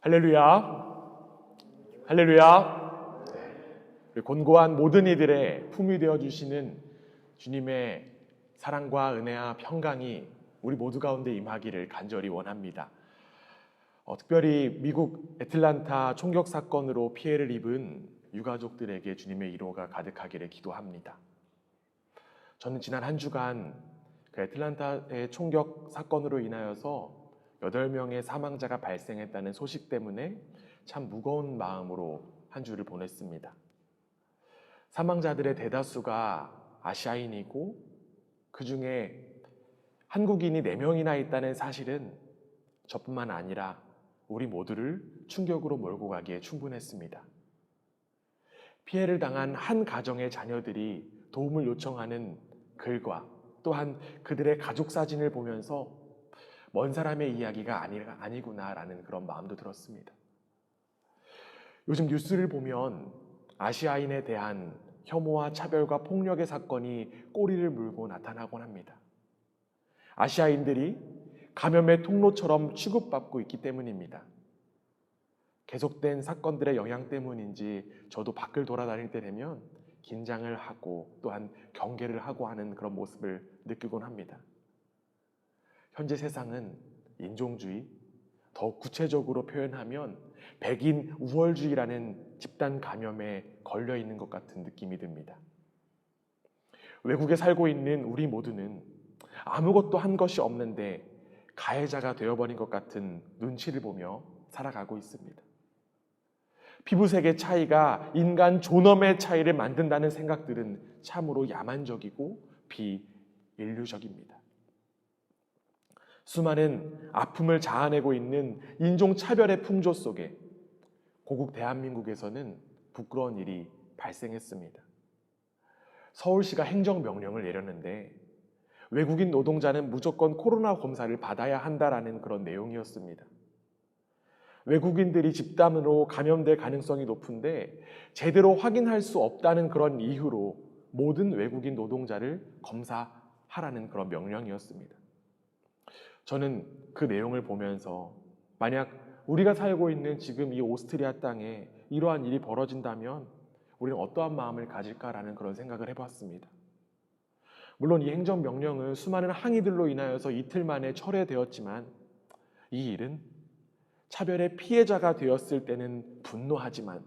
할렐루야. 할렐루야. 곤고한 모든 이들의 품이 되어 주시는 주님의 사랑과 은혜와 평강이 우리 모두 가운데 임하기를 간절히 원합니다. 어, 특별히 미국 애틀란타 총격 사건으로 피해를 입은 유가족들에게 주님의 위로가 가득하기를 기도합니다. 저는 지난 한 주간 그 애틀란타의 총격 사건으로 인하여서 8명의 사망자가 발생했다는 소식 때문에 참 무거운 마음으로 한 주를 보냈습니다. 사망자들의 대다수가 아시아인이고 그 중에 한국인이 4명이나 있다는 사실은 저뿐만 아니라 우리 모두를 충격으로 몰고 가기에 충분했습니다. 피해를 당한 한 가정의 자녀들이 도움을 요청하는 글과 또한 그들의 가족 사진을 보면서 먼 사람의 이야기가 아니, 아니구나라는 그런 마음도 들었습니다. 요즘 뉴스를 보면 아시아인에 대한 혐오와 차별과 폭력의 사건이 꼬리를 물고 나타나곤 합니다. 아시아인들이 감염의 통로처럼 취급받고 있기 때문입니다. 계속된 사건들의 영향 때문인지 저도 밖을 돌아다닐 때 되면 긴장을 하고 또한 경계를 하고 하는 그런 모습을 느끼곤 합니다. 현재 세상은 인종주의, 더 구체적으로 표현하면 백인 우월주의라는 집단 감염에 걸려 있는 것 같은 느낌이 듭니다. 외국에 살고 있는 우리 모두는 아무것도 한 것이 없는데 가해자가 되어버린 것 같은 눈치를 보며 살아가고 있습니다. 피부색의 차이가 인간 존엄의 차이를 만든다는 생각들은 참으로 야만적이고 비인류적입니다. 수많은 아픔을 자아내고 있는 인종차별의 풍조 속에 고국 대한민국에서는 부끄러운 일이 발생했습니다. 서울시가 행정명령을 내렸는데 외국인 노동자는 무조건 코로나 검사를 받아야 한다라는 그런 내용이었습니다. 외국인들이 집단으로 감염될 가능성이 높은데 제대로 확인할 수 없다는 그런 이유로 모든 외국인 노동자를 검사하라는 그런 명령이었습니다. 저는 그 내용을 보면서 만약 우리가 살고 있는 지금 이 오스트리아 땅에 이러한 일이 벌어진다면 우리는 어떠한 마음을 가질까라는 그런 생각을 해봤습니다. 물론 이 행정명령은 수많은 항의들로 인하여서 이틀 만에 철회되었지만 이 일은 차별의 피해자가 되었을 때는 분노하지만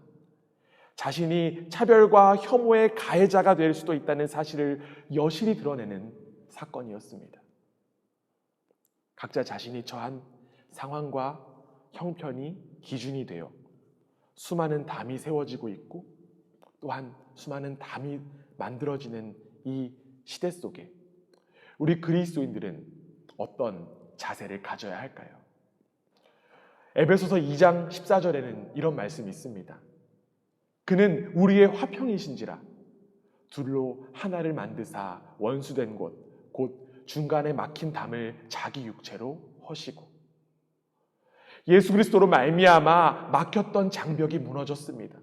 자신이 차별과 혐오의 가해자가 될 수도 있다는 사실을 여실히 드러내는 사건이었습니다. 각자 자신이 처한 상황과 형편이 기준이 되어 수많은 담이 세워지고 있고 또한 수많은 담이 만들어지는 이 시대 속에 우리 그리스도인들은 어떤 자세를 가져야 할까요? 에베소서 2장 14절에는 이런 말씀이 있습니다. 그는 우리의 화평이신지라 둘로 하나를 만드사 원수된 곳, 곧 중간에 막힌 담을 자기 육체로 허시고 예수 그리스도로 말미암아 막혔던 장벽이 무너졌습니다.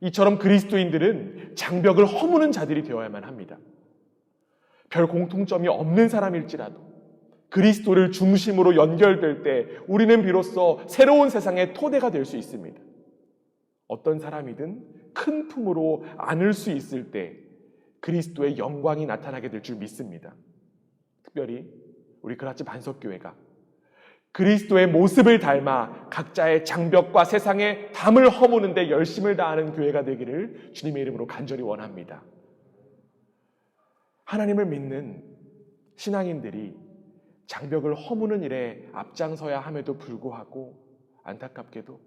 이처럼 그리스도인들은 장벽을 허무는 자들이 되어야만 합니다. 별 공통점이 없는 사람일지라도 그리스도를 중심으로 연결될 때 우리는 비로소 새로운 세상의 토대가 될 수 있습니다. 어떤 사람이든 큰 품으로 안을 수 있을 때 그리스도의 영광이 나타나게 될 줄 믿습니다. 특별히 우리 그라치 반석교회가 그리스도의 모습을 닮아 각자의 장벽과 세상의 담을 허무는데 열심을 다하는 교회가 되기를 주님의 이름으로 간절히 원합니다. 하나님을 믿는 신앙인들이 장벽을 허무는 일에 앞장서야 함에도 불구하고 안타깝게도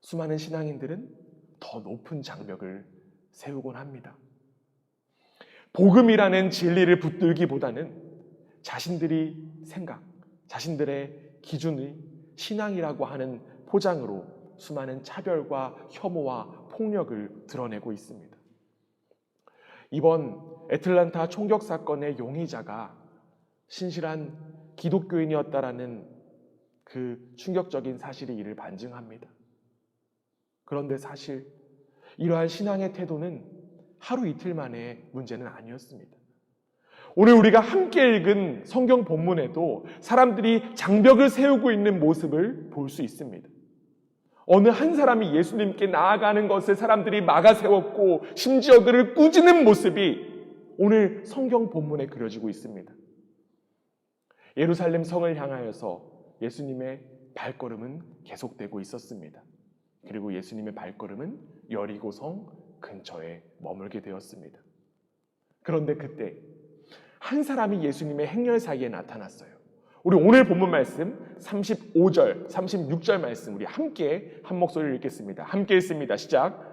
수많은 신앙인들은 더 높은 장벽을 세우곤 합니다. 복음이라는 진리를 붙들기보다는 자신들이 생각, 자신들의 기준의 신앙이라고 하는 포장으로 수많은 차별과 혐오와 폭력을 드러내고 있습니다. 이번 애틀란타 총격 사건의 용의자가 신실한 기독교인이었다라는 그 충격적인 사실이 이를 반증합니다. 그런데 사실 이러한 신앙의 태도는 하루 이틀 만의 문제는 아니었습니다. 오늘 우리가 함께 읽은 성경 본문에도 사람들이 장벽을 세우고 있는 모습을 볼 수 있습니다. 어느 한 사람이 예수님께 나아가는 것을 사람들이 막아 세웠고 심지어 그를 꾸짖는 모습이 오늘 성경 본문에 그려지고 있습니다. 예루살렘 성을 향하여서 예수님의 발걸음은 계속되고 있었습니다. 그리고 예수님의 발걸음은 여리고 성 근처에 머물게 되었습니다. 그런데 그때 한 사람이 예수님의 행렬 사이에 나타났어요. 우리 오늘 본문 말씀 35절, 36절 말씀 우리 함께 한 목소리를 읽겠습니다. 함께 읽습니다. 시작.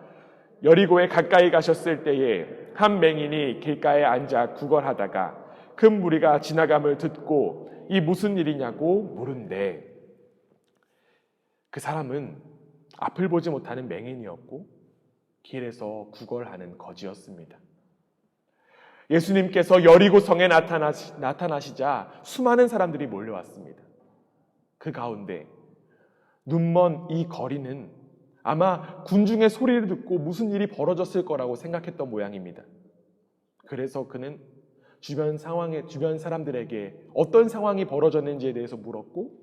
여리고에 가까이 가셨을 때에 한 맹인이 길가에 앉아 구걸하다가 큰 무리가 지나감을 듣고 이 무슨 일이냐고 물은데 그 사람은 앞을 보지 못하는 맹인이었고 길에서 구걸하는 거지였습니다. 예수님께서 여리고 성에 나타나시, 나타나시자 수많은 사람들이 몰려왔습니다. 그 가운데 눈먼 이 거리는 아마 군중의 소리를 듣고 무슨 일이 벌어졌을 거라고 생각했던 모양입니다. 그래서 그는 주변 상황에 주변 사람들에게 어떤 상황이 벌어졌는지에 대해서 물었고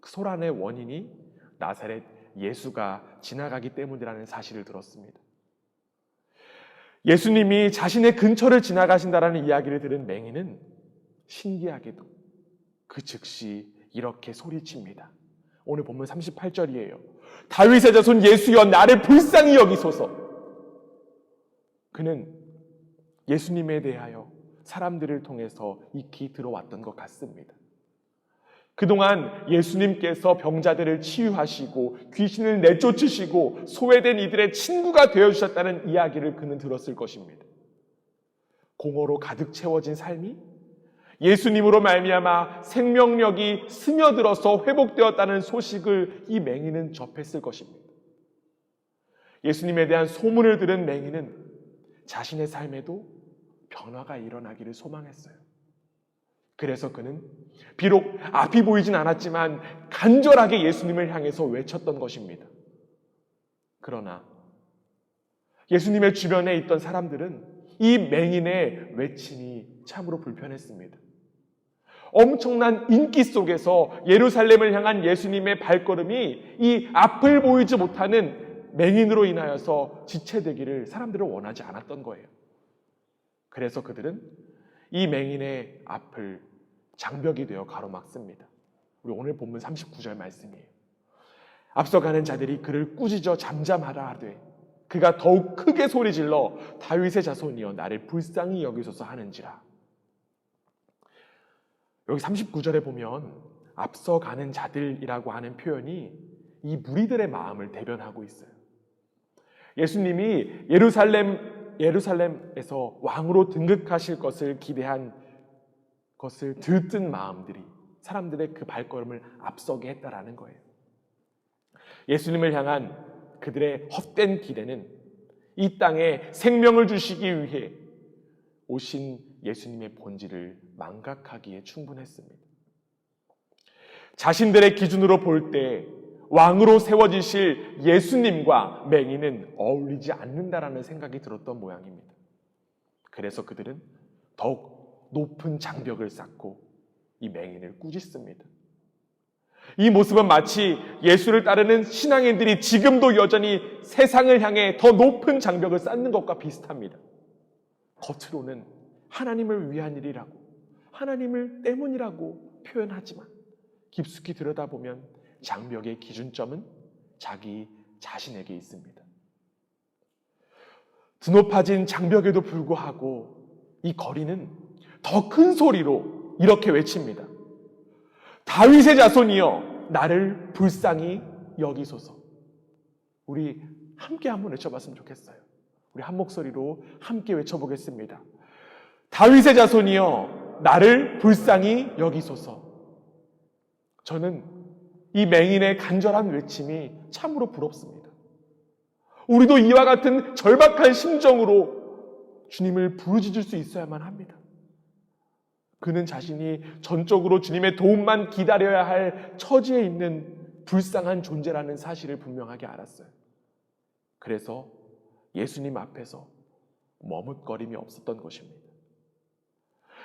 그 소란의 원인이 나사렛 예수가 지나가기 때문이라는 사실을 들었습니다. 예수님이 자신의 근처를 지나가신다라는 이야기를 들은 맹인은 신기하게도 그 즉시 이렇게 소리칩니다. 오늘 본문 38절이에요. 다윗의 자손 예수여 나를 불쌍히 여기소서. 그는 예수님에 대하여 사람들을 통해서 익히 들어왔던 것 같습니다. 그동안 예수님께서 병자들을 치유하시고 귀신을 내쫓으시고 소외된 이들의 친구가 되어 주셨다는 이야기를 그는 들었을 것입니다. 공허로 가득 채워진 삶이 예수님으로 말미암아 생명력이 스며들어서 회복되었다는 소식을 이 맹인은 접했을 것입니다. 예수님에 대한 소문을 들은 맹인은 자신의 삶에도 변화가 일어나기를 소망했어요. 그래서 그는 비록 앞이 보이진 않았지만 간절하게 예수님을 향해서 외쳤던 것입니다. 그러나 예수님의 주변에 있던 사람들은 이 맹인의 외침이 참으로 불편했습니다. 엄청난 인기 속에서 예루살렘을 향한 예수님의 발걸음이 이 앞을 보이지 못하는 맹인으로 인하여서 지체되기를 사람들은 원하지 않았던 거예요. 그래서 그들은 이 맹인의 앞을 장벽이 되어 가로막습니다. 우리 오늘 본문 39절 말씀이에요. 앞서가는 자들이 그를 꾸짖어 잠잠하라 하되 그가 더욱 크게 소리질러 다윗의 자손이여 나를 불쌍히 여기소서 하는지라. 여기 39절에 보면 앞서가는 자들이라고 하는 표현이 이 무리들의 마음을 대변하고 있어요. 예수님이 예루살렘 예루살렘에서 왕으로 등극하실 것을 기대한 것을 들뜬 마음들이 사람들의 그 발걸음을 앞서게 했다라는 거예요. 예수님을 향한 그들의 헛된 기대는 이 땅에 생명을 주시기 위해 오신 예수님의 본질을 망각하기에 충분했습니다. 자신들의 기준으로 볼 때 왕으로 세워지실 예수님과 맹인은 어울리지 않는다라는 생각이 들었던 모양입니다. 그래서 그들은 더욱 높은 장벽을 쌓고 이 맹인을 꾸짖습니다. 이 모습은 마치 예수를 따르는 신앙인들이 지금도 여전히 세상을 향해 더 높은 장벽을 쌓는 것과 비슷합니다. 겉으로는 하나님을 위한 일이라고, 하나님을 때문이라고 표현하지만 깊숙이 들여다보면 장벽의 기준점은 자기 자신에게 있습니다. 드높아진 장벽에도 불구하고 이 거리는 더 큰 소리로 이렇게 외칩니다. 다윗의 자손이여 나를 불쌍히 여기소서. 우리 함께 한번 외쳐봤으면 좋겠어요. 우리 한 목소리로 함께 외쳐보겠습니다. 다윗의 자손이여 나를 불쌍히 여기소서. 저는 이 맹인의 간절한 외침이 참으로 부럽습니다. 우리도 이와 같은 절박한 심정으로 주님을 부르짖을 수 있어야만 합니다. 그는 자신이 전적으로 주님의 도움만 기다려야 할 처지에 있는 불쌍한 존재라는 사실을 분명하게 알았어요. 그래서 예수님 앞에서 머뭇거림이 없었던 것입니다.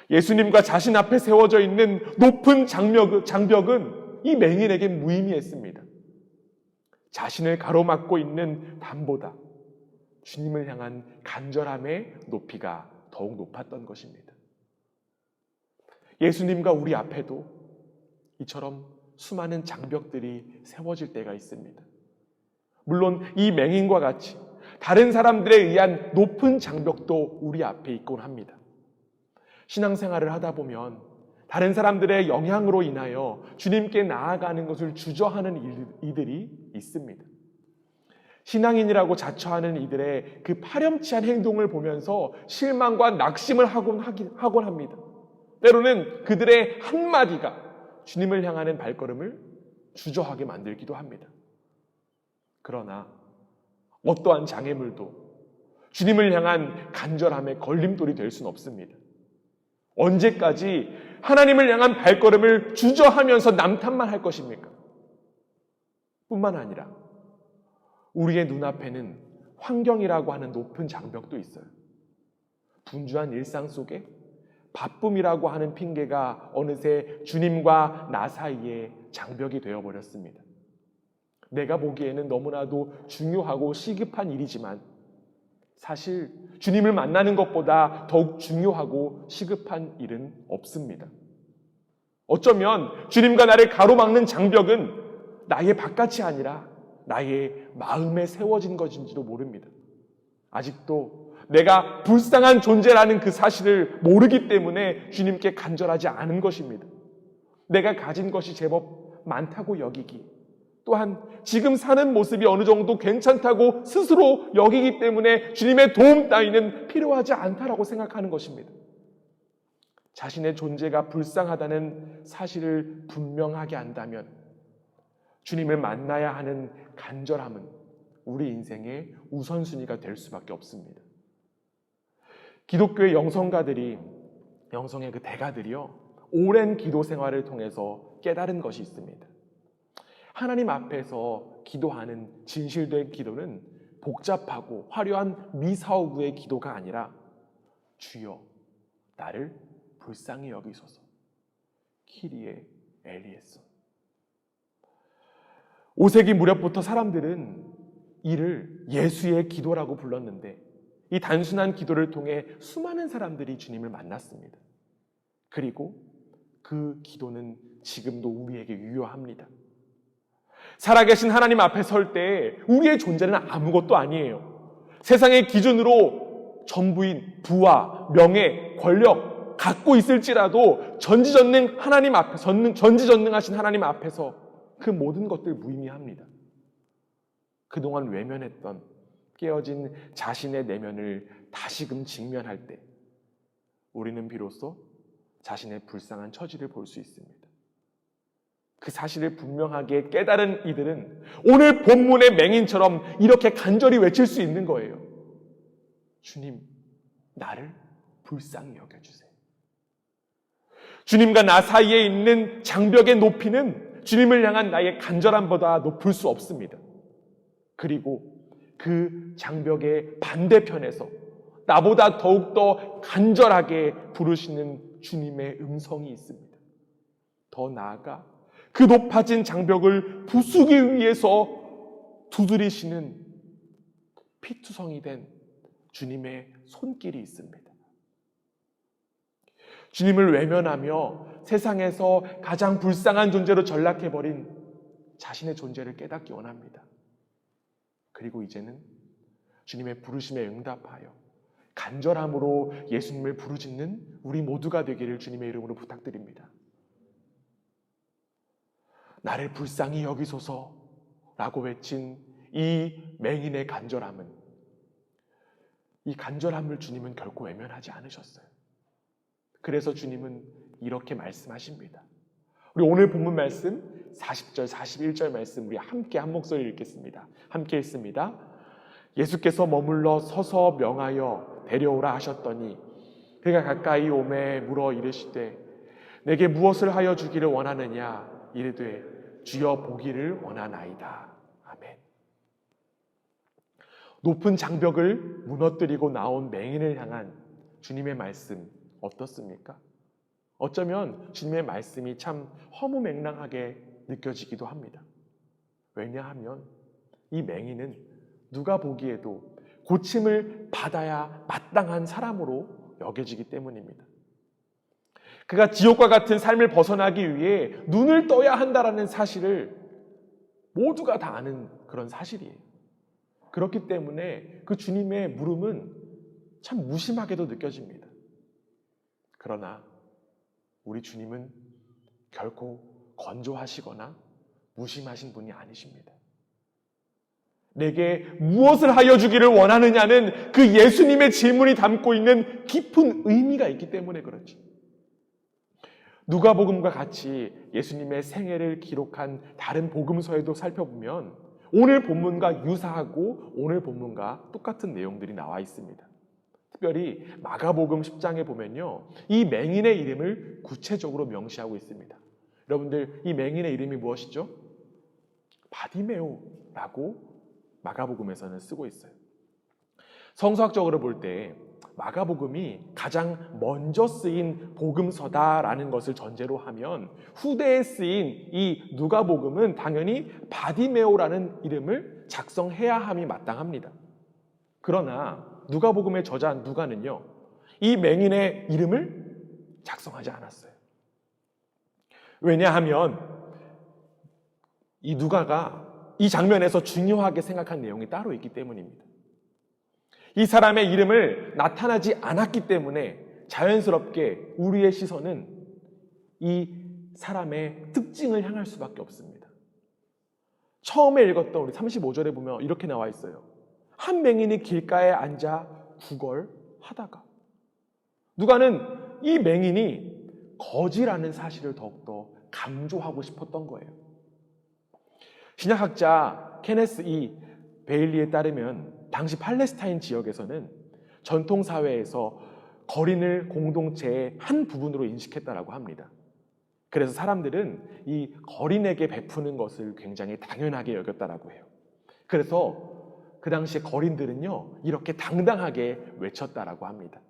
예수님과 자신 앞에 세워져 있는 높은 장벽, 장벽은 이 맹인에게 무의미했습니다. 자신을 가로막고 있는 담보다 주님을 향한 간절함의 높이가 더욱 높았던 것입니다. 예수님과 우리 앞에도 이처럼 수많은 장벽들이 세워질 때가 있습니다. 물론 이 맹인과 같이 다른 사람들에 의한 높은 장벽도 우리 앞에 있곤 합니다. 신앙생활을 하다 보면 다른 사람들의 영향으로 인하여 주님께 나아가는 것을 주저하는 이들이 있습니다. 신앙인이라고 자처하는 이들의 그 파렴치한 행동을 보면서 실망과 낙심을 하곤, 하곤 합니다. 때로는 그들의 한마디가 주님을 향하는 발걸음을 주저하게 만들기도 합니다. 그러나 어떠한 장애물도 주님을 향한 간절함의 걸림돌이 될 수는 없습니다. 언제까지 하나님을 향한 발걸음을 주저하면서 남탓만 할 것입니까? 뿐만 아니라 우리의 눈앞에는 환경이라고 하는 높은 장벽도 있어요. 분주한 일상 속에 바쁨이라고 하는 핑계가 어느새 주님과 나 사이에 장벽이 되어버렸습니다. 내가 보기에는 너무나도 중요하고 시급한 일이지만 사실 주님을 만나는 것보다 더욱 중요하고 시급한 일은 없습니다. 어쩌면 주님과 나를 가로막는 장벽은 나의 바깥이 아니라 나의 마음에 세워진 것인지도 모릅니다. 아직도 내가 불쌍한 존재라는 그 사실을 모르기 때문에 주님께 간절하지 않은 것입니다. 내가 가진 것이 제법 많다고 여기기, 또한 지금 사는 모습이 어느 정도 괜찮다고 스스로 여기기 때문에 주님의 도움 따위는 필요하지 않다라고 생각하는 것입니다. 자신의 존재가 불쌍하다는 사실을 분명하게 안다면 주님을 만나야 하는 간절함은 우리 인생의 우선순위가 될 수밖에 없습니다. 기독교의 영성가들이 영성의 그 대가들이요 오랜 기도 생활을 통해서 깨달은 것이 있습니다. 하나님 앞에서 기도하는 진실된 기도는 복잡하고 화려한 미사오구의 기도가 아니라 주여 나를 불쌍히 여기소서 키리에 엘리에소 5세기 무렵부터 사람들은 이를 예수의 기도라고 불렀는데 이 단순한 기도를 통해 수많은 사람들이 주님을 만났습니다. 그리고 그 기도는 지금도 우리에게 유효합니다. 살아계신 하나님 앞에 설 때 우리의 존재는 아무것도 아니에요. 세상의 기준으로 전부인 부와 명예, 권력 갖고 있을지라도 전지전능 하나님 앞에 전지전능하신 하나님 앞에서 그 모든 것들 무의미합니다. 그동안 외면했던 깨어진 자신의 내면을 다시금 직면할 때 우리는 비로소 자신의 불쌍한 처지를 볼 수 있습니다. 그 사실을 분명하게 깨달은 이들은 오늘 본문의 맹인처럼 이렇게 간절히 외칠 수 있는 거예요. 주님, 나를 불쌍히 여겨주세요. 주님과 나 사이에 있는 장벽의 높이는 주님을 향한 나의 간절함보다 높을 수 없습니다. 그리고 그 장벽의 반대편에서 나보다 더욱더 간절하게 부르시는 주님의 음성이 있습니다. 더 나아가 그 높아진 장벽을 부수기 위해서 두드리시는 피투성이 된 주님의 손길이 있습니다. 주님을 외면하며 세상에서 가장 불쌍한 존재로 전락해버린 자신의 존재를 깨닫기 원합니다. 그리고 이제는 주님의 부르심에 응답하여 간절함으로 예수님을 부르짖는 우리 모두가 되기를 주님의 이름으로 부탁드립니다. 나를 불쌍히 여기소서 라고 외친 이 맹인의 간절함은 이 간절함을 주님은 결코 외면하지 않으셨어요. 그래서 주님은 이렇게 말씀하십니다. 우리 오늘 본문 말씀 40절, 41절 말씀 우리 함께 한 목소리 읽겠습니다. 함께 읽습니다. 예수께서 머물러 서서 명하여 데려오라 하셨더니 그가 가까이 오매 물어 이르시되 내게 무엇을 하여 주기를 원하느냐 이르되 주여 보기를 원하나이다. 아멘. 높은 장벽을 무너뜨리고 나온 맹인을 향한 주님의 말씀 어떻습니까? 어쩌면 주님의 말씀이 참 허무맹랑하게 느껴지기도 합니다. 왜냐하면 이 맹인은 누가 보기에도 고침을 받아야 마땅한 사람으로 여겨지기 때문입니다. 그가 지옥과 같은 삶을 벗어나기 위해 눈을 떠야 한다라는 사실을 모두가 다 아는 그런 사실이에요. 그렇기 때문에 그 주님의 물음은 참 무심하게도 느껴집니다. 그러나 우리 주님은 결코 건조하시거나 무심하신 분이 아니십니다. 내게 무엇을 하여 주기를 원하느냐는 그 예수님의 질문이 담고 있는 깊은 의미가 있기 때문에 그렇지. 누가복음과 같이 예수님의 생애를 기록한 다른 복음서에도 살펴보면 오늘 본문과 유사하고 오늘 본문과 똑같은 내용들이 나와 있습니다. 특별히 마가복음 10장에 보면요. 이 맹인의 이름을 구체적으로 명시하고 있습니다. 여러분들 이 맹인의 이름이 무엇이죠? 바디메오라고 마가복음에서는 쓰고 있어요. 성서학적으로 볼 때 마가복음이 가장 먼저 쓰인 복음서다라는 것을 전제로 하면 후대에 쓰인 이 누가복음은 당연히 바디메오라는 이름을 작성해야 함이 마땅합니다. 그러나 누가복음의 저자 누가는요. 이 맹인의 이름을 작성하지 않았어요. 왜냐하면 이 누가가 이 장면에서 중요하게 생각한 내용이 따로 있기 때문입니다. 이 사람의 이름을 나타나지 않았기 때문에 자연스럽게 우리의 시선은 이 사람의 특징을 향할 수밖에 없습니다. 처음에 읽었던 우리 35절에 보면 이렇게 나와 있어요. 한 맹인이 길가에 앉아 구걸하다가 누가는 이 맹인이 거지라는 사실을 더욱더 강조하고 싶었던 거예요. 신약학자 케네스 이 베일리에 따르면 당시 팔레스타인 지역에서는 전통 사회에서 거린을 공동체의 한 부분으로 인식했다라고 합니다. 그래서 사람들은 이 거린에게 베푸는 것을 굉장히 당연하게 여겼다라고 해요. 그래서 그 당시에 거린들은요 이렇게 당당하게 외쳤다라고 합니다.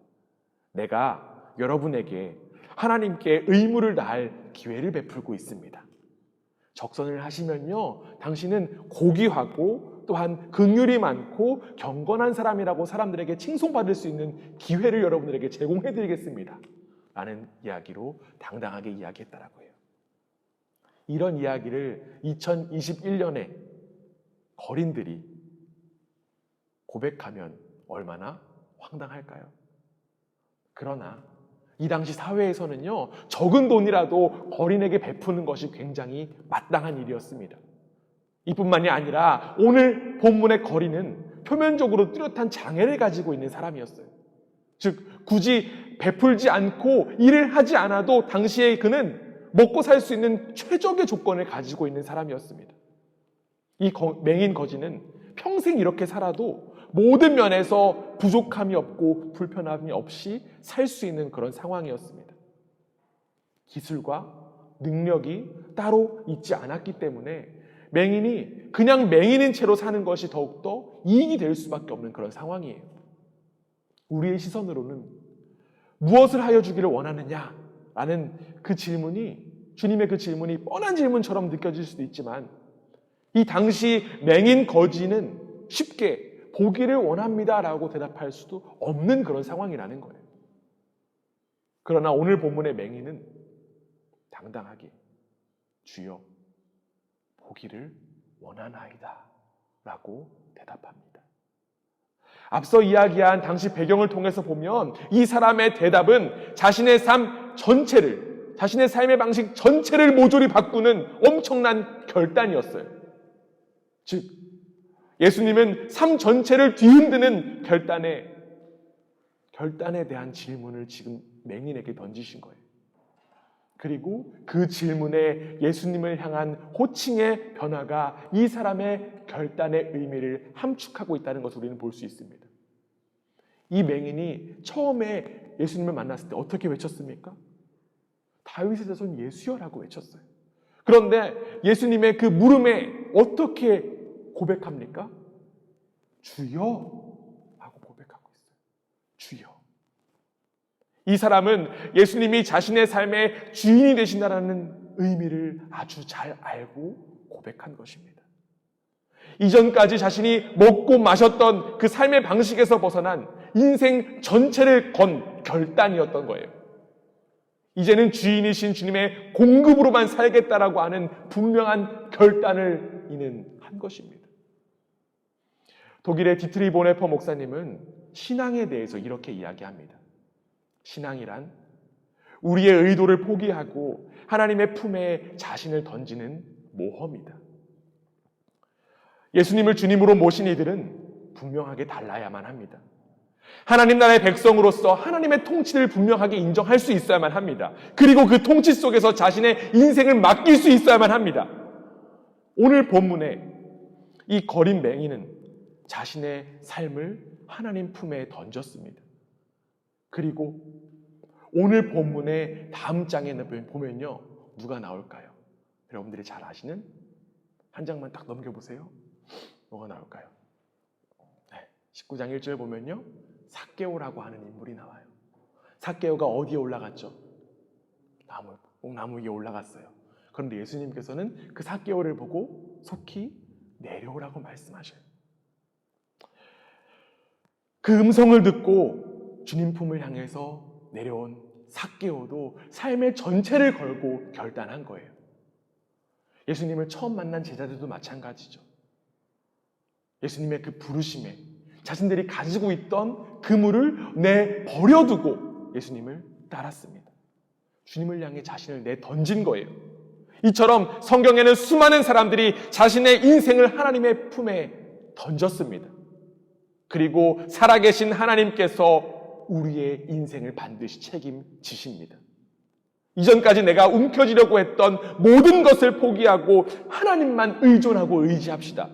내가 여러분에게 하나님께 의무를 다할 기회를 베풀고 있습니다. 적선을 하시면요, 당신은 고귀하고 또한 긍휼이 많고 경건한 사람이라고 사람들에게 칭송받을 수 있는 기회를 여러분들에게 제공해 드리겠습니다. 라는 이야기로 당당하게 이야기했다라고 해요. 이런 이야기를 2021년에 거린들이 고백하면 얼마나 황당할까요? 그러나 이 당시 사회에서는요, 적은 돈이라도 거린에게 베푸는 것이 굉장히 마땅한 일이었습니다. 이뿐만이 아니라 오늘 본문의 거린은 표면적으로 뚜렷한 장애를 가지고 있는 사람이었어요. 즉, 굳이 베풀지 않고 일을 하지 않아도 당시에 그는 먹고 살 수 있는 최적의 조건을 가지고 있는 사람이었습니다. 이 맹인 거지는 평생 이렇게 살아도 모든 면에서 부족함이 없고 불편함이 없이 살 수 있는 그런 상황이었습니다. 기술과 능력이 따로 있지 않았기 때문에 맹인이 그냥 맹인인 채로 사는 것이 더욱더 이익이 될 수밖에 없는 그런 상황이에요. 우리의 시선으로는 무엇을 하여 주기를 원하느냐? 라는 그 질문이 주님의 그 질문이 뻔한 질문처럼 느껴질 수도 있지만 이 당시 맹인 거지는 쉽게 보기를 원합니다 라고 대답할 수도 없는 그런 상황이라는 거예요. 그러나 오늘 본문의 맹인은 당당하게 주여 보기를 원하나이다 라고 대답합니다. 앞서 이야기한 당시 배경을 통해서 보면 이 사람의 대답은 자신의 삶 전체를, 자신의 삶의 방식 전체를 모조리 바꾸는 엄청난 결단이었어요. 즉, 예수님은 삶 전체를 뒤흔드는 결단에 결단에 대한 질문을 지금 맹인에게 던지신 거예요. 그리고 그 질문에 예수님을 향한 호칭의 변화가 이 사람의 결단의 의미를 함축하고 있다는 것을 우리는 볼 수 있습니다. 이 맹인이 처음에 예수님을 만났을 때 어떻게 외쳤습니까? 다윗의 자손 예수여라고 외쳤어요. 그런데 예수님의 그 물음에 어떻게 고백합니까? 주여 하고 고백하고 있어요. 주여. 이 사람은 예수님이 자신의 삶의 주인이 되신다라는 의미를 아주 잘 알고 고백한 것입니다. 이전까지 자신이 먹고 마셨던 그 삶의 방식에서 벗어난 인생 전체를 건 결단이었던 거예요. 이제는 주인이신 주님의 공급으로만 살겠다라고 하는 분명한 결단을 이는 한 것입니다. 독일의 디트리 보네퍼 목사님은 신앙에 대해서 이렇게 이야기합니다. 신앙이란 우리의 의도를 포기하고 하나님의 품에 자신을 던지는 모험이다. 예수님을 주님으로 모신 이들은 분명하게 달라야만 합니다. 하나님 나라의 백성으로서 하나님의 통치를 분명하게 인정할 수 있어야만 합니다. 그리고 그 통치 속에서 자신의 인생을 맡길 수 있어야만 합니다. 오늘 본문에 이 거린 맹인은 자신의 삶을 하나님 품에 던졌습니다. 그리고 오늘 본문의 다음 장에 보면요. 누가 나올까요? 여러분들이 잘 아시는 한 장만 딱 넘겨보세요. 뭐가 나올까요? 네, 19장 1절 보면요. 사개오라고 하는 인물이 나와요. 사개오가 어디에 올라갔죠? 나무, 나무 위에 올라갔어요. 그런데 예수님께서는 그 사개오를 보고 속히 내려오라고 말씀하셔요. 그 음성을 듣고 주님 품을 향해서 내려온 사개오도 삶의 전체를 걸고 결단한 거예요. 예수님을 처음 만난 제자들도 마찬가지죠. 예수님의 그 부르심에 자신들이 가지고 있던 그물을 내 버려두고 예수님을 따랐습니다. 주님을 향해 자신을 내 던진 거예요. 이처럼 성경에는 수많은 사람들이 자신의 인생을 하나님의 품에 던졌습니다. 그리고 살아계신 하나님께서 우리의 인생을 반드시 책임지십니다. 이전까지 내가 움켜쥐려고 했던 모든 것을 포기하고 하나님만 의존하고 의지합시다.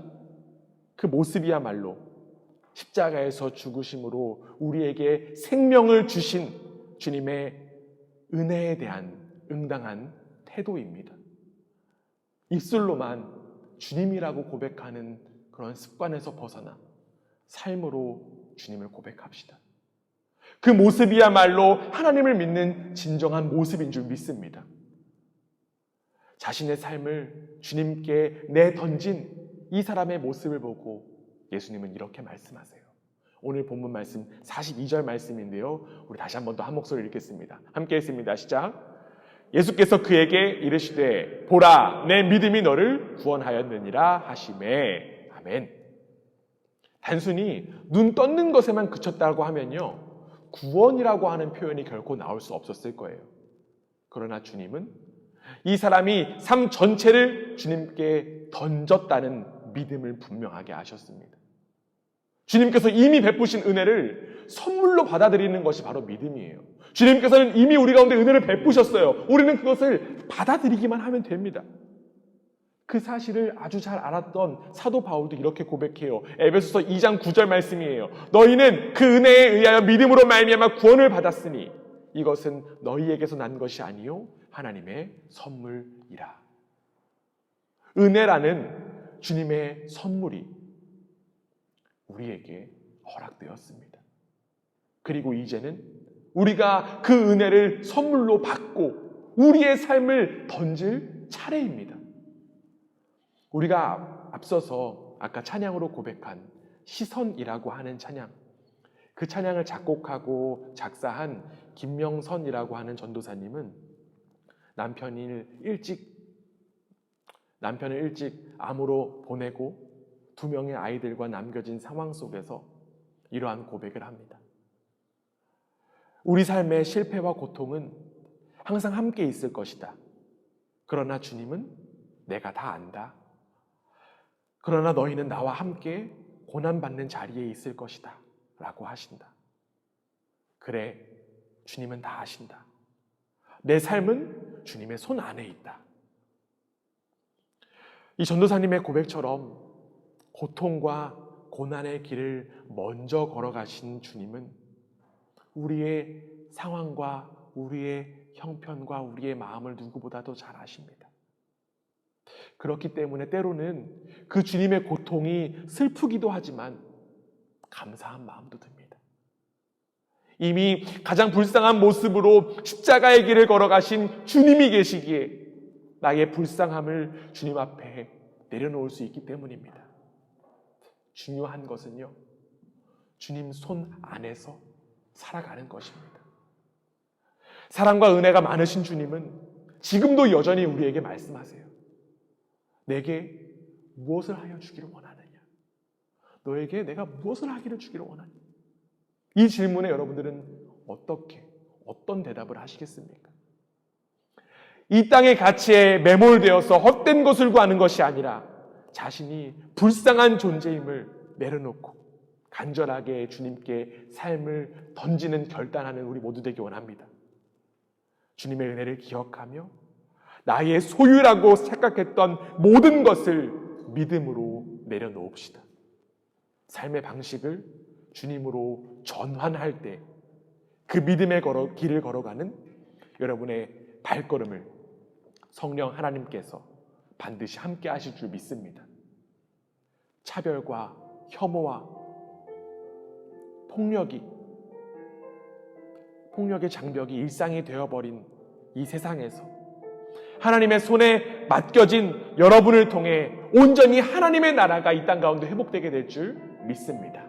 그 모습이야말로 십자가에서 죽으심으로 우리에게 생명을 주신 주님의 은혜에 대한 응당한 태도입니다. 입술로만 주님이라고 고백하는 그런 습관에서 벗어나 삶으로 주님을 고백합시다. 그 모습이야말로 하나님을 믿는 진정한 모습인 줄 믿습니다. 자신의 삶을 주님께 내던진 이 사람의 모습을 보고 예수님은 이렇게 말씀하세요. 오늘 본문 말씀 42절 말씀인데요. 우리 다시 한 번 더 한 목소리 읽겠습니다. 함께 했습니다. 시작. 예수께서 그에게 이르시되 보라 내 믿음이 너를 구원하였느니라 하심에 아멘. 단순히 눈 떴는 것에만 그쳤다고 하면요. 구원이라고 하는 표현이 결코 나올 수 없었을 거예요. 그러나 주님은 이 사람이 삶 전체를 주님께 던졌다는 믿음을 분명하게 하셨습니다. 주님께서 이미 베푸신 은혜를 선물로 받아들이는 것이 바로 믿음이에요. 주님께서는 이미 우리 가운데 은혜를 베푸셨어요. 우리는 그것을 받아들이기만 하면 됩니다. 그 사실을 아주 잘 알았던 사도 바울도 이렇게 고백해요. 에베소서 2장 9절 말씀이에요. 너희는 그 은혜에 의하여 믿음으로 말미암아 구원을 받았으니 이것은 너희에게서 난 것이 아니요 하나님의 선물이라. 은혜라는 주님의 선물이 우리에게 허락되었습니다. 그리고 이제는 우리가 그 은혜를 선물로 받고 우리의 삶을 던질 차례입니다. 우리가 앞서서 아까 찬양으로 고백한 시선이라고 하는 찬양, 그 찬양을 작곡하고 작사한 김명선이라고 하는 전도사님은 남편을 일찍 남편을 일찍 암으로 보내고 두 명의 아이들과 남겨진 상황 속에서 이러한 고백을 합니다. 우리 삶의 실패와 고통은 항상 함께 있을 것이다. 그러나 주님은 내가 다 안다. 그러나 너희는 나와 함께 고난받는 자리에 있을 것이다. 라고 하신다. 그래, 주님은 다 아신다. 내 삶은 주님의 손 안에 있다. 이 전도사님의 고백처럼 고통과 고난의 길을 먼저 걸어가신 주님은 우리의 상황과 우리의 형편과 우리의 마음을 누구보다도 잘 아십니다. 그렇기 때문에 때로는 그 주님의 고통이 슬프기도 하지만 감사한 마음도 듭니다. 이미 가장 불쌍한 모습으로 십자가의 길을 걸어가신 주님이 계시기에 나의 불쌍함을 주님 앞에 내려놓을 수 있기 때문입니다. 중요한 것은요, 주님 손 안에서 살아가는 것입니다. 사랑과 은혜가 많으신 주님은 지금도 여전히 우리에게 말씀하세요. 내게 무엇을 하여 주기를 원하느냐? 너에게 내가 무엇을 하기를 주기를 원하느냐? 이 질문에 여러분들은 어떻게, 어떤 대답을 하시겠습니까? 이 땅의 가치에 매몰되어서 헛된 것을 구하는 것이 아니라 자신이 불쌍한 존재임을 내려놓고 간절하게 주님께 삶을 던지는 결단하는 우리 모두 되기 원합니다. 주님의 은혜를 기억하며 나의 소유라고 생각했던 모든 것을 믿음으로 내려놓읍시다. 삶의 방식을 주님으로 전환할 때 그 믿음의 걸어, 길을 걸어가는 여러분의 발걸음을 성령 하나님께서 반드시 함께 하실 줄 믿습니다. 차별과 혐오와 폭력이 폭력의 장벽이 일상이 되어버린 이 세상에서 하나님의 손에 맡겨진 여러분을 통해 온전히 하나님의 나라가 이 땅 가운데 회복되게 될 줄 믿습니다.